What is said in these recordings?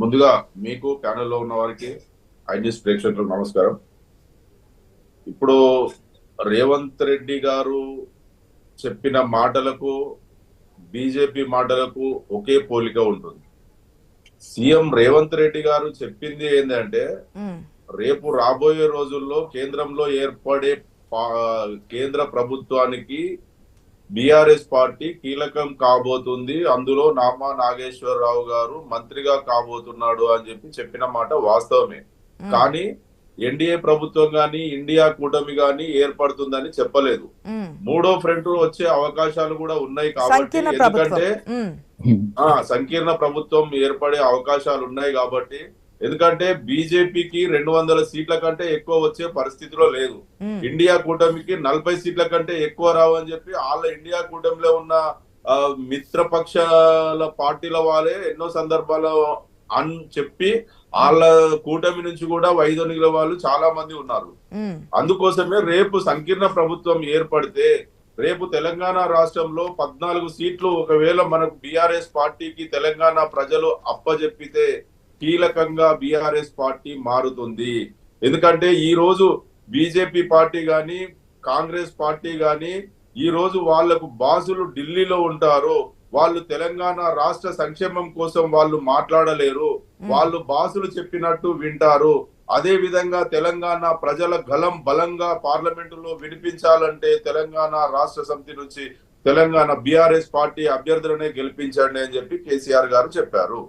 ముందుగా మీకు ప్యానెల్లో ఉన్న వారికి ఐ న్యూస్ ప్రేక్షకులకు నమస్కారం. ఇప్పుడు రేవంత్ రెడ్డి గారు చెప్పిన మాటలకు బీజేపీ మాటలకు ఒకే పోలిక ఉంటుంది. సీఎం రేవంత్ రెడ్డి గారు చెప్పింది ఏంటంటే రేపు రాబోయే రోజుల్లో కేంద్రంలో ఏర్పడే కేంద్ర ప్రభుత్వానికి బీఆర్ఎస్ పార్టీ కీలకం కాబోతుంది. అందులో నామా నాగేశ్వరరావు గారు మంత్రిగా కాబోతున్నాడు అని చెప్పి చెప్పిన మాట వాస్తవమే. కానీ ఎన్డీఏ ప్రభుత్వం గాని ఇండియా కూటమి గాని ఏర్పడుతుందని చెప్పలేదు. మూడో ఫ్రంట్ వచ్చే అవకాశాలు కూడా ఉన్నాయి కాబట్టి ఎందుకంటే సంకీర్ణ ప్రభుత్వం ఏర్పడే అవకాశాలు ఉన్నాయి కాబట్టి ఎందుకంటే బీజేపీకి రెండు వందల సీట్ల కంటే ఎక్కువ వచ్చే పరిస్థితిలో లేదు. ఇండియా కూటమికి నలభై సీట్ల కంటే ఎక్కువ రావు అని చెప్పి వాళ్ళ ఇండియా కూటమిలో ఉన్న మిత్రపక్షాల పార్టీల వాళ్ళే ఎన్నో సందర్భాల్లో అని చెప్పి వాళ్ళ కూటమి నుంచి కూడా వైదొలిగిన వాళ్ళు చాలా మంది ఉన్నారు. అందుకోసమే రేపు సంకీర్ణ ప్రభుత్వం ఏర్పడితే రేపు తెలంగాణ రాష్ట్రంలో పద్నాలుగు సీట్లు ఒకవేళ మనకు బీఆర్ఎస్ పార్టీకి తెలంగాణ ప్రజలు అప్పజెప్పితే కీలకంగా బీఆర్ఎస్ పార్టీ మారుతుంది. ఎందుకంటే ఈ రోజు బీజేపీ పార్టీ గాని కాంగ్రెస్ పార్టీ గాని ఈ రోజు వాళ్ళకు బాసులు ఢిల్లీలో ఉంటారు. వాళ్ళు తెలంగాణ రాష్ట్ర సంక్షేమం కోసం వాళ్ళు మాట్లాడలేరు. వాళ్ళు బాసులు చెప్పినట్టు వింటారు. అదే విధంగా తెలంగాణ ప్రజల గలం బలంగా పార్లమెంటులో వినిపించాలంటే తెలంగాణ రాష్ట్ర సమితి నుంచి తెలంగాణ బీఆర్ఎస్ పార్టీ అభ్యర్థులనే గెలిపించండి అని చెప్పి కేసీఆర్ గారు చెప్పారు.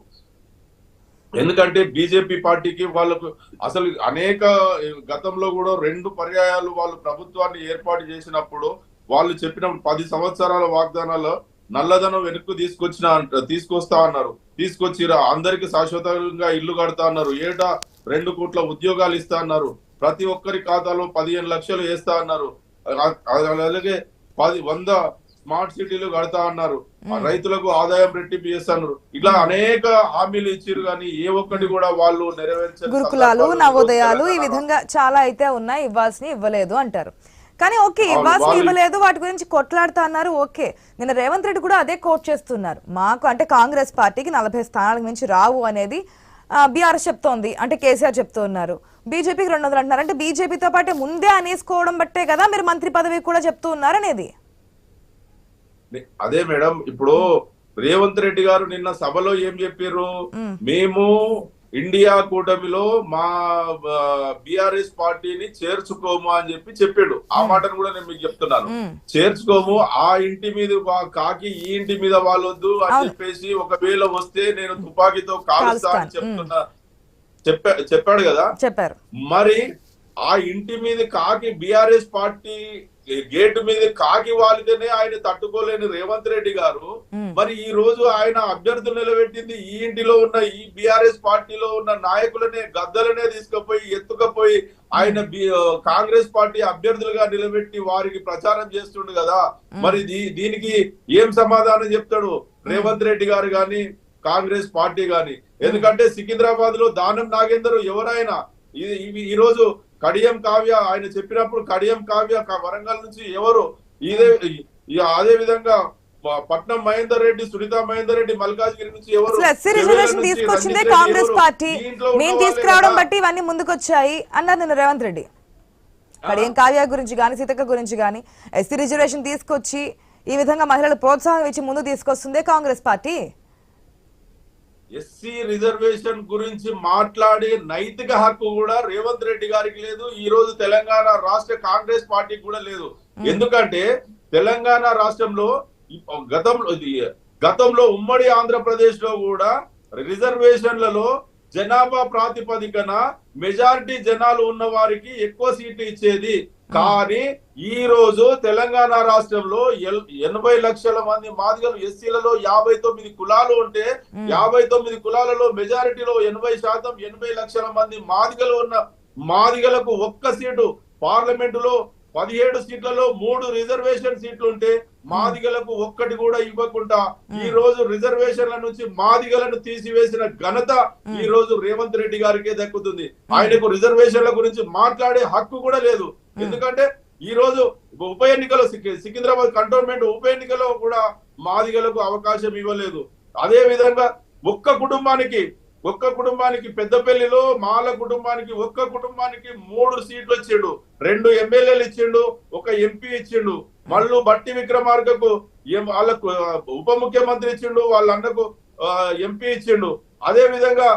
ఎందుకంటే బీజేపీ పార్టీకి వాళ్ళకు అసలు అనేక గతంలో కూడా రెండు పర్యాయాలు వాళ్ళు ప్రభుత్వాన్ని ఏర్పాటు చేసినప్పుడు వాళ్ళు చెప్పిన పది సంవత్సరాల వాగ్దానాల్లో నల్లధనం వెనక్కు తీసుకొచ్చిన తీసుకొస్తా అన్నారు. తీసుకొచ్చి అందరికి శాశ్వతంగా ఇల్లు కడతా అన్నారు. ఏటా రెండు కోట్ల ఉద్యోగాలు ఇస్తా అన్నారు. ప్రతి ఒక్కరి ఖాతాలో పదిహేను లక్షలు వేస్తా అన్నారు. అలాగే పది వంద స్మార్ట్ సిటీలు కడతా అన్నారు. రైతులకు ఆదాయం రెట్టింపు చేస్తున్నారు. ఇట్లా అనేక హామీలు ఇచ్చారు కానీ ఏ ఒక్కటి కూడా వాళ్ళు నెరవేర్చని గురుకులాలు నవోదయాలు ఈ విధంగా చాలా అయితే ఉన్నాయి. ఇవ్వాల్సిన ఇవ్వలేదు అంటారు. కానీ ఓకే ఇవ్వాల్సిన ఇవ్వలేదు. వాటి గురించి కొట్లాడుతా అన్నారు. ఓకే. నిన్న రేవంత్ రెడ్డి కూడా అదే కోట్ చేస్తున్నారు. మాకు అంటే కాంగ్రెస్ పార్టీకి నలభై స్థానాలకు మించి రావు అనేది బీఆర్ఎస్ చెప్తోంది. అంటే కేసీఆర్ చెప్తూ ఉన్నారు బీజేపీకి రెండు వందలు అంటున్నారు. అంటే బీజేపీతో పాటే ముందే అనేసుకోవడం బట్టే కదా మీరు మంత్రి పదవి కూడా చెప్తూ ఉన్నారు అనేది. అదే మేడం ఇప్పుడు రేవంత్ రెడ్డి గారు నిన్న సభలో ఏం చెప్పారు మ్మ్. ఇండియా కూటమిలో మా బిఆర్ఎస్ పార్టీని చేర్చుకోము అని చెప్పి చెప్పాడు ఆ మాటను కూడా నేను మీకు చెప్తున్నాను. చేర్చుకోము ఆ ఇంటి మీద కాకి ఈ ఇంటి మీద వాళ్ళొద్దు అని. చెప్పేసి ఒకవేళ వస్తే నేను తుపాకీతో కాలుస్తా అని. చెప్తున్నా చెప్పా చెప్పాడు కదా చెప్పారు మరి ఆ ఇంటి మీద కాకి బిఆర్ఎస్ పార్టీ గేట్ మీద కాకి వాలితేనే ఆయన తట్టుకోలేని రేవంత్ రెడ్డి గారు. మరి ఈ రోజు ఆయన అభ్యర్థులు నిలబెట్టింది ఈ ఇంటిలో ఉన్న ఈ బిఆర్ఎస్ పార్టీలో ఉన్న నాయకులనే గద్దలనే తీసుకుపోయి ఎత్తుకపోయి ఆయన కాంగ్రెస్ పార్టీ అభ్యర్థులుగా నిలబెట్టి వారికి ప్రచారం చేస్తుండు కదా. మరి దీనికి ఏం సమాధానం చెప్తాడు రేవంత్ రెడ్డి గారు గాని కాంగ్రెస్ పార్టీ గాని? ఎందుకంటే సికింద్రాబాద్లో దానం నాగేందర్ ఎవరైనా? ఈ రోజు కడియం కావ్య ఆయన చెప్పినప్పుడు కడియం కావ్య వరంగల్ నుంచి ఎవరు? ఇదే అదే విధంగా పట్నం మహేందర్ రెడ్డి సునీత మహేందర్ రెడ్డి మల్కాజ్గిరి నుంచి ఎవరు? రిజర్వేషన్ తీసుకొచ్చిందే కాంగ్రెస్? పార్టీ. మేము తీసుకురావడం. బట్టి ఇవన్నీ ముందుకొచ్చాయి అన్నారు నిన్న రేవంత్ రెడ్డి. కడియం కావ్య గురించి కానీ సీతక్క గురించి కానీ ఎస్సీ రిజర్వేషన్ తీసుకొచ్చి ఈ విధంగా మహిళలు ప్రోత్సాహం ఇచ్చి ముందు తీసుకొస్తుందే కాంగ్రెస్ పార్టీ? ఎస్సీ రిజర్వేషన్ గురించి మాట్లాడే నైతిక హక్కు కూడా రేవంత్ రెడ్డి గారికి లేదు. ఈ రోజు తెలంగాణ రాష్ట్ర కాంగ్రెస్ పార్టీకి కూడా లేదు. ఎందుకంటే తెలంగాణ రాష్ట్రంలో గతంలో గతంలో ఉమ్మడి ఆంధ్రప్రదేశ్లో కూడా రిజర్వేషన్లలో జనాభా ప్రాతిపదికన మెజారిటీ జనాలు ఉన్న వారికి ఎక్కువ సీట్లు ఇచ్చేది. కానీ ఈ రోజు తెలంగాణ రాష్ట్రంలో ఎనభై లక్షల మంది మాదిగలు ఎస్సీలలో యాభై తొమ్మిది కులాలు ఉంటే యాభై తొమ్మిది కులాలలో మెజారిటీలో ఎనభై శాతం ఎనభై లక్షల మంది మాదిగలు ఉన్న మాదిగలకు ఒక్క సీటు. పార్లమెంటులో పదిహేడు సీట్లలో మూడు రిజర్వేషన్ సీట్లు ఉంటే మాదిగలకు ఒక్కటి కూడా ఇవ్వకుండా ఈ రోజు రిజర్వేషన్ల నుంచి మాదిగలను తీసివేసిన ఘనత ఈ రోజు రేవంత్ రెడ్డి గారికే దక్కుతుంది. ఆయనకు రిజర్వేషన్ల గురించి మాట్లాడే హక్కు కూడా లేదు. ఎందుకంటే ఈ రోజు ఉప ఎన్నికలో సికి- సికింద్రాబాద్ కంటోన్మెంట్ ఉప ఎన్నికలో కూడా మాదిగలకు అవకాశం ఇవ్వలేదు. అదే విధంగా ఒక్క కుటుంబానికి ఒక్క కుటుంబానికి పెద్దపల్లిలో మాల కుటుంబానికి ఒక్క కుటుంబానికి మూడు సీట్లు ఇచ్చిండు. రెండు ఎమ్మెల్యేలు ఇచ్చిండు ఒక ఎంపీ ఇచ్చిండు. మళ్ళీ బట్టి విక్రమార్కకు ఏం- వాళ్ళకు ఉప ముఖ్యమంత్రి ఇచ్చిండు వాళ్ళ అన్నకు ఎంపీ ఇచ్చిండు. అదే విధంగా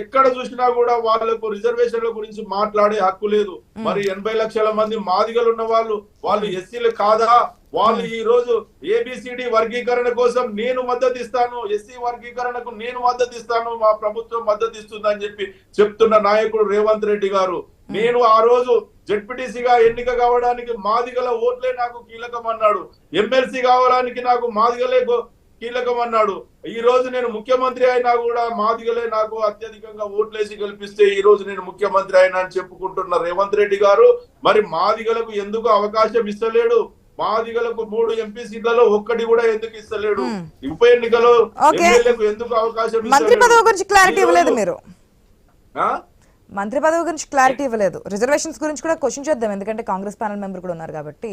ఎక్కడ చూసినా కూడా వాళ్ళకు రిజర్వేషన్ల గురించి మాట్లాడే హక్కు లేదు. మరి ఎనభై లక్షల మంది మాదిగలు ఉన్న వాళ్ళు వాళ్ళు ఎస్సీలు కాదా? వాళ్ళు ఈ రోజు ఏబిసిడి వర్గీకరణ కోసం నేను మద్దతు ఇస్తాను ఎస్సీ వర్గీకరణకు నేను మద్దతు ఇస్తాను మా ప్రభుత్వం మద్దతు ఇస్తుందని చెప్పి చెప్తున్న నాయకుడు రేవంత్ రెడ్డి గారు. నేను ఆ రోజు జడ్పీటీసీగా ఎన్నిక కావడానికి మాదిగల ఓట్లే నాకు కీలకం అన్నాడు ఎమ్మెల్సీ కావడానికి నాకు మాదిగలే కీలకం అన్నాడు ఈ రోజు నేను ముఖ్యమంత్రి అయినా కూడా మాదిగలే నాకు అత్యధికంగా ఓట్లేసి గెలిపిస్తే ఈ రోజు నేను ముఖ్యమంత్రి అయినా అని చెప్పుకుంటున్న రేవంత్ రెడ్డి గారు మరి మాదిగలకు ఎందుకు అవకాశం ఇస్తలేడు? మాదిగలకు మూడు ఎంపీ సీట్లలో ఒక్కటి కూడా ఎందుకు ఇస్తలేడు? ఉప ఎన్నికలో ఎందుకు అవకాశం మంత్రి ఇస్తలేడు? పదవి గురించి క్లారిటీ ఇవ్వలేదు మీరు? మంత్రి పదవి గురించి క్లారిటీ ఇవ్వలేదు. రిజర్వేషన్స్ గురించి కూడా క్వశ్చన్ చేద్దాం. ఎందుకంటే కాంగ్రెస్ ప్యానల్ మెంబర్ కూడా ఉన్నారు కాబట్టి.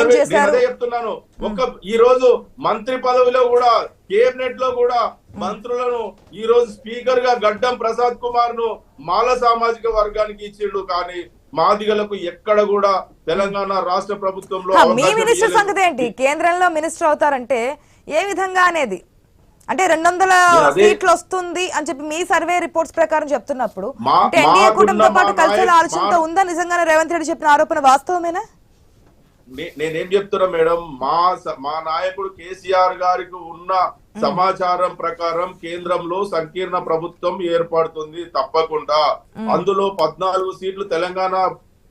ఏం చేశారు? చెప్తున్నాను. ఒక ఈ రోజు మంత్రి పదవిలో కూడా కేబినెట్లో కూడా మంత్రులను ఈ రోజు స్పీకర్గా గడ్డం ప్రసాద్ కుమార్ను మాల సామాజిక వర్గానికి ఇచ్చిండు. కానీ మాదిగలకు ఎక్కడ కూడా తెలంగాణ రాష్ట్ర ప్రభుత్వంలో మీ మినిస్టర్. సంగతి ఏంటి? కేంద్రంలో మినిస్టర్ అవుతారంటే ఏ విధంగా అనేది? అంటే రెండు వందల సీట్లు వస్తుంది అని చెప్పి మీ సర్వే రిపోర్ట్స్ ప్రకారం చెప్తున్నప్పుడు ఎన్డీఏ కూటమితో పాటు ఆలోచనతో మా- ఉందా నిజంగానే రేవంత్ రెడ్డి చెప్పిన ఆరోపణ వాస్తవమేనా? నేనేం చెప్తున్నా మేడం మా మా నాయకుడు కేసీఆర్ గారికి ఉన్న సమాచారం ప్రకారం కేంద్రంలో సంకీర్ణ ప్రభుత్వం ఏర్పడుతుంది తప్పకుండా. అందులో పద్నాలుగు సీట్లు తెలంగాణ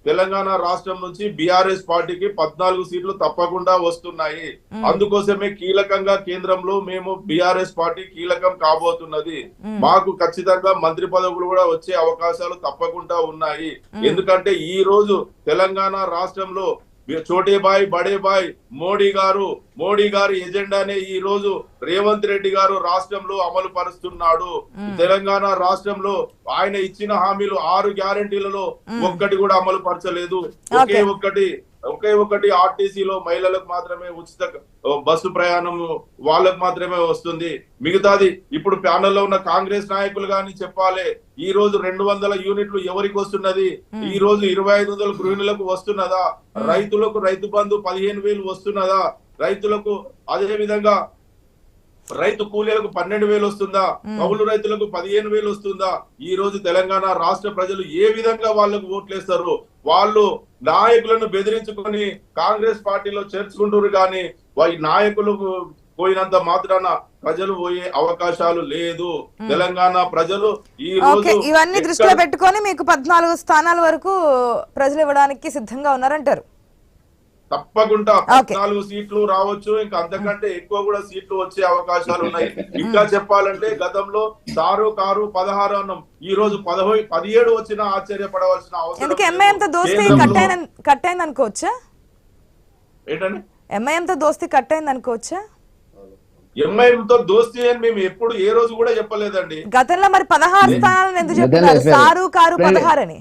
తెలంగాణ రాష్ట్రం నుంచి బీఆర్ఎస్ పార్టీకి పద్నాలుగు సీట్లు తప్పకుండా వస్తున్నాయి. అందుకోసమే కీలకంగా కేంద్రంలో మేము బీఆర్ఎస్ పార్టీ కీలకం కాబోతున్నది. మాకు ఖచ్చితంగా మంత్రి పదవులు కూడా వచ్చే అవకాశాలు తప్పకుండా ఉన్నాయి. ఎందుకంటే ఈ రోజు తెలంగాణ రాష్ట్రంలో చోటే బాయ్ బడే బాయ్ మోడీ గారు మోడీ గారి ఎజెండానే ఈ రోజు రేవంత్ రెడ్డి గారు రాష్ట్రంలో అమలు పరుస్తున్నాడు. తెలంగాణ రాష్ట్రంలో ఆయన ఇచ్చిన హామీలు ఆరు గ్యారంటీలలో ఒక్కటి కూడా అమలు పరచలేదు. ఒకే. ఒక్కటి ఒకే ఒకటి ఆర్టీసీలో మహిళలకు మాత్రమే ఉచిత బస్సు ప్రయాణం వాళ్ళకు మాత్రమే వస్తుంది. మిగతాది ఇప్పుడు ప్యానెల్లో ఉన్న కాంగ్రెస్ నాయకులు గాని చెప్పాలి ఈ రోజు రెండు వందల యూనిట్లు ఎవరికి వస్తున్నది? ఈ రోజు ఇరవై ఐదు వందల గృహిణులకు వస్తున్నదా? రైతులకు రైతు బంధు పదిహేను వేలు వస్తున్నదా? రైతులకు అదే విధంగా రైతు కూలీలకు పన్నెండు వేలు వస్తుందా? కౌలు రైతులకు పదిహేను వేలు వస్తుందా? ఈ రోజు తెలంగాణ రాష్ట్ర ప్రజలు ఏ విధంగా వాళ్ళకు ఓట్లేస్తారు? వాళ్ళు నాయకులను బెదిరించుకొని కాంగ్రెస్ పార్టీలో చేర్చుకుంటారు కానీ వారి నాయకులు పోయినంత మాత్రాన ప్రజలు పోయే అవకాశాలు లేదు. తెలంగాణ ప్రజలు ఈ రోజు ఇవన్నీ దృష్టిలో పెట్టుకొని మీకు పద్నాలుగు స్థానాల వరకు ప్రజలు ఇవ్వడానికి సిద్ధంగా ఉన్నారంటారు. తప్పకుండా. పద్నాలుగు సీట్లు రావచ్చు ఇంకా అంతకంటే ఎక్కువ కూడా సీట్లు వచ్చే అవకాశాలు ఉన్నాయి ఇంకా చెప్పాలంటే గతంలో సారు కారు పదహారు అన్నం ఈ రోజు పదహై పదిహేడు వచ్చినా ఆశ్చర్యపడవలసిన అవసరం ఎందుకు లేదు. ఎంఐఎంతో దోస్తీ కేంద్రంలో- కట్ అయిన కట్ అయింది అనుకోవచ్చా ఏంటండి ఎంఐఎంతో దోస్తీ కట్ అయింది అనుకోవచ్చా ఎంఐఎం తో దోస్తీ అని మేము ఎప్పుడు ఏ రోజు కూడా చెప్పలేదండి గతంలో మరి పదహారు స్థానాలను ఎందుకు చెప్తున్నారు చెప్పారు. సారు కారు. పదహారు అని